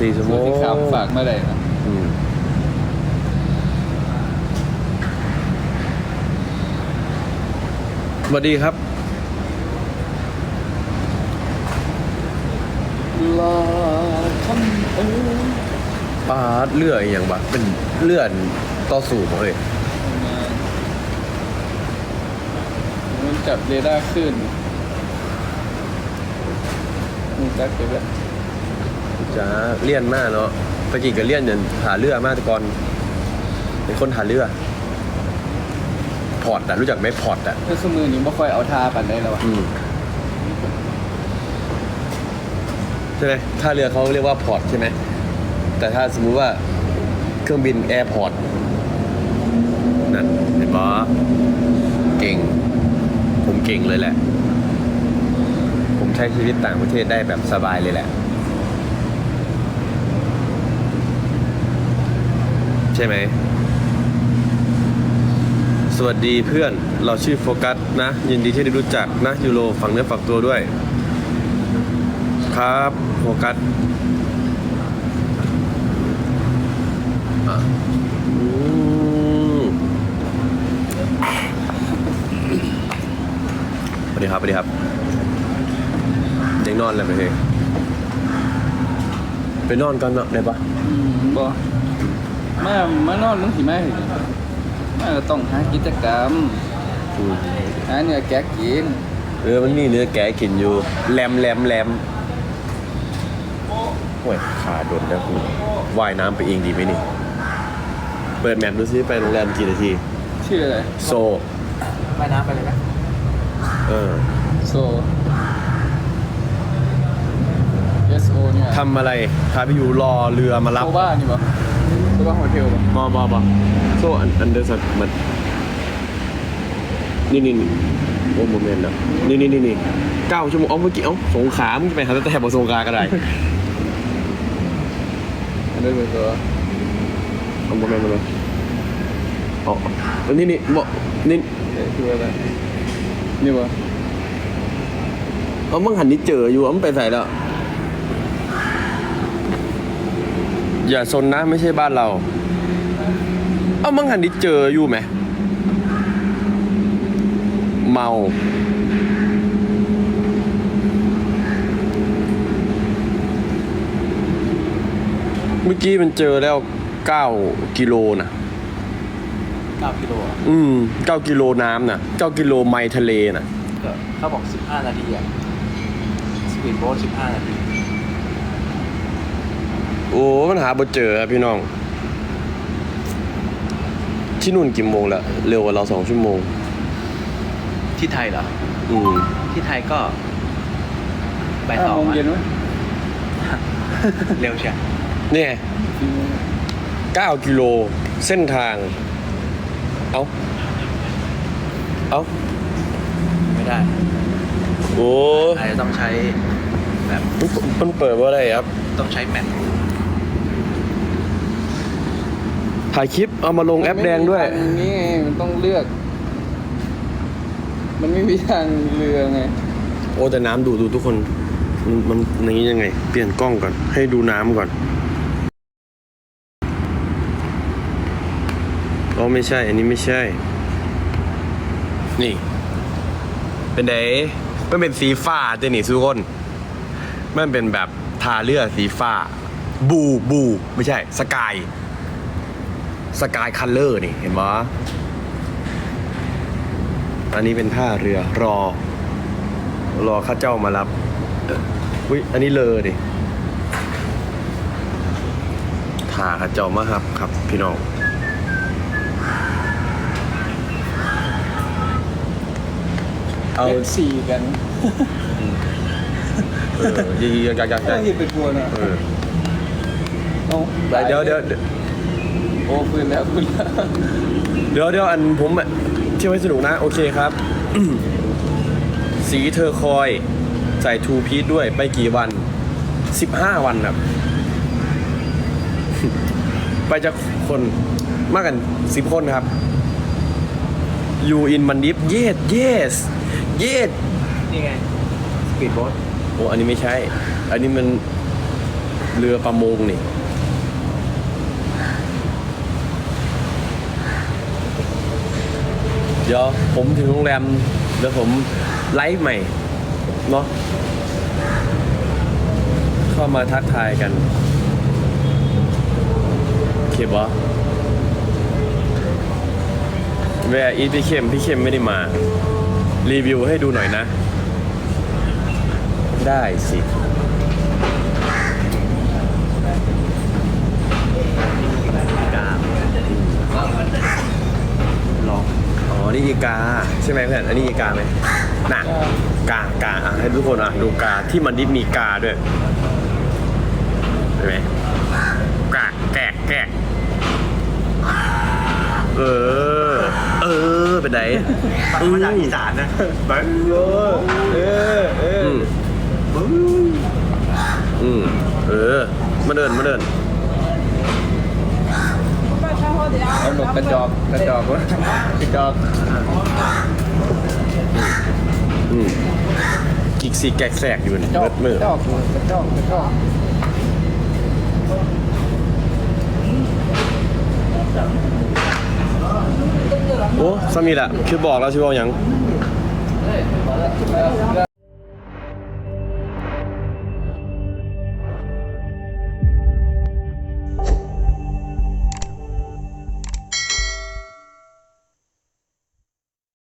สี่ชั่วโมส่วนงที่ขับฝากมาได้นะอืมสวัสดีครับลาคำเอ้ยปาดเลื่อยอย่างบะเป็นเลื่อนต่อสู่บ่เลยมันจับเรดาร์ขึ้นมึงจักเก็บไว้ จ้าเลี่ยนมากเนาะไปกี่ก็เลี่ยนเนี่ยหาเรือมากแต่ก่อนเป็นคนหาเรือ พอร์ตอะรู้จักไหมพอร์ตอะเมื่อสมือนี้ไม่ค่อยเอาทาปันได้แล้ววะอืมใช่ไหมท่าเรือเขาเรียกว่าพอร์ตใช่ไหมแต่ถ้าสมมุติว่าเครื่องบินแอร์พอร์ตนั่นเห็นปะเก่ง ผมเก่งเลยแหละ ผมใช้ชีวิตต่างประเทศได้แบบสบายเลยแหละ ใช่ไหม สวัสดีเพื่อน เราชื่อโฟกัสนะ ยินดีที่ได้รู้จักนะยูโรฝังเนื้อฝักตัวด้วย ครับโฟกัสอะอืมสวัสดีครับสวัสดีครับยังนอนเลยไหมเฮ้ไปนอนกันเนาะได้ปะบ่ มามานอนมึงสิมาเห็นมาก็ต้องหากิจกรรมอืมหาเนี่ยแกะกินเออมันมีเนื้อแกะกินอยู่แลมแลมแลมโอ้ยขาโดนแล้วกูว่ายน้ำไปเองดีไหมนี่ เปิดแมปดูซิไปโรงแรมกี่นาที ชื่ออะไรโซ ว่ายน้ำไปเลยไหมเออโซ S O เนี่ยทำอะไรพาไปอยู่รอเรือมารับ โซบ้านี่บ่ โซบ้าโฮเทลบ่บอบอบอโซอันอันเดอร์สักมันนี่นี่นี่โอ้โมเมนต์นะนี่นี่นี่นี่เก้าชั่วโมงเอาเมื่อกี้เอ้าสงขลามึงจะไปหาแต่แถบสงขลาก็ได้อันนี้เป็นตัวเอาโมเมนต์มาเลยอ๋อเอานี่นี่บอกนี่เอ๊ะคืออะไรนี่บ่เอามึงหันนี่เจออยู่เอามึงไปใส่แล้ว อย่าซนนะไม่ใช่บ้านเรา เอามึงหันนี่เจออยู่ไหม เมา เมื่อกี้มันเจอแล้ว9กิโลนะ9กิโลอะอืม9กิโลน้ำนะ9กิโลไมล์ทะเลนะก็เขาบอก15นาทีอะสปีดโบ๊ท15นาที โอ้มันหาบ่เจอครับพี่น้อง ที่นู่นกี่โมงแล้วเร็วกว่าเราสองชั่วโมง ที่ไทยเหรอ อืมที่ไทยก็บ่ายห้าสองโมงอะเย็นไหมเร็วใช่เนี่ยเก้ากิโลเส้นทาง เอาเอาไม่ได้โอ้อาจจะต้องใช้แบบมันมันเปิดว่าอะไรครับ ต้องใช้แมท ถ่ายคลิปเอามาลงแอปแดงด้วย มันไม่มีทางนี้ไงมันต้องเลือก มันไม่มีทางเรือไงโอ้แต่น้ำดูดูทุกคน มันมันอย่างนี้ยังไง เปลี่ยนกล้องก่อน ให้ดูน้ำก่อนอ๋อไม่ใช่ อันนี้ไม่ใช่ นี่ เป็นไดมันเป็นสีฟ้าเจนี่ทุกคน มันเป็นแบบทาเลือดสีฟ้า บูบู ไม่ใช่ สกาย สกายคัลเลอร์นี่เห็นปะอันนี้เป็นท่าเรือรอ รอข้าเจ้ามารับเอ่ออุ้ยอันนี้เลอดิท่าข้าเจ้ามาครับครับพี่น้องเอาเล่นสี่กันเออยิงยิงยักยักก็ยักยิงเป็นบัวนะเออเอาเดี๋ยวเดี๋ยวเดี๋ยว โอ้ปืนแล้วปืนแล้วเดี๋ยวเดี๋ยวอันผมอะเที่ยวให้สนุกนะ โอเคครับ สีเธอคอย ใส่ทูพีทด้วยไปกี่วัน 15 วันครับ ไปจากคนมากกัน 10 คนครับอยู่อินมันดิฟเยสเยสเยสนี่ไงสปีดโบ๊ทโอ้อันนี้ไม่ใช่ อันนี้มันเรือประมงนี่ เดี๋ยวผมถึงโรงแรมเดี๋ยวผมไลฟ์ใหม่เนาะเข้ามาทักทายกันเคบอแวร์อีพี่เข้มพี่เข้มไม่ได้มา รีวิวให้ดูหน่อยนะ ได้สิลองอ๋อ นี่อีกา ใช่ไหมเพื่อน อันนี้อีกาไหมน่ะกากาอะให้ทุกคนอะดูกาที่มันดิมีกาด้วยเห็นไหมกากแกะแกะเออ เออ เป็นไงฟังมาจากอีสานนะเบิ้งเออเอออืมอืมเออ มาเดินมาเดิน เอาหนกกระจอกกระจอกวะกระจอกอืมกิกซีแกกแสกอยู่กระจเบิอกดมือกระจอกกระจอกกระจอกโอ้สามีละคือบอกแล้วใช่ป่ะยังเฮ้ย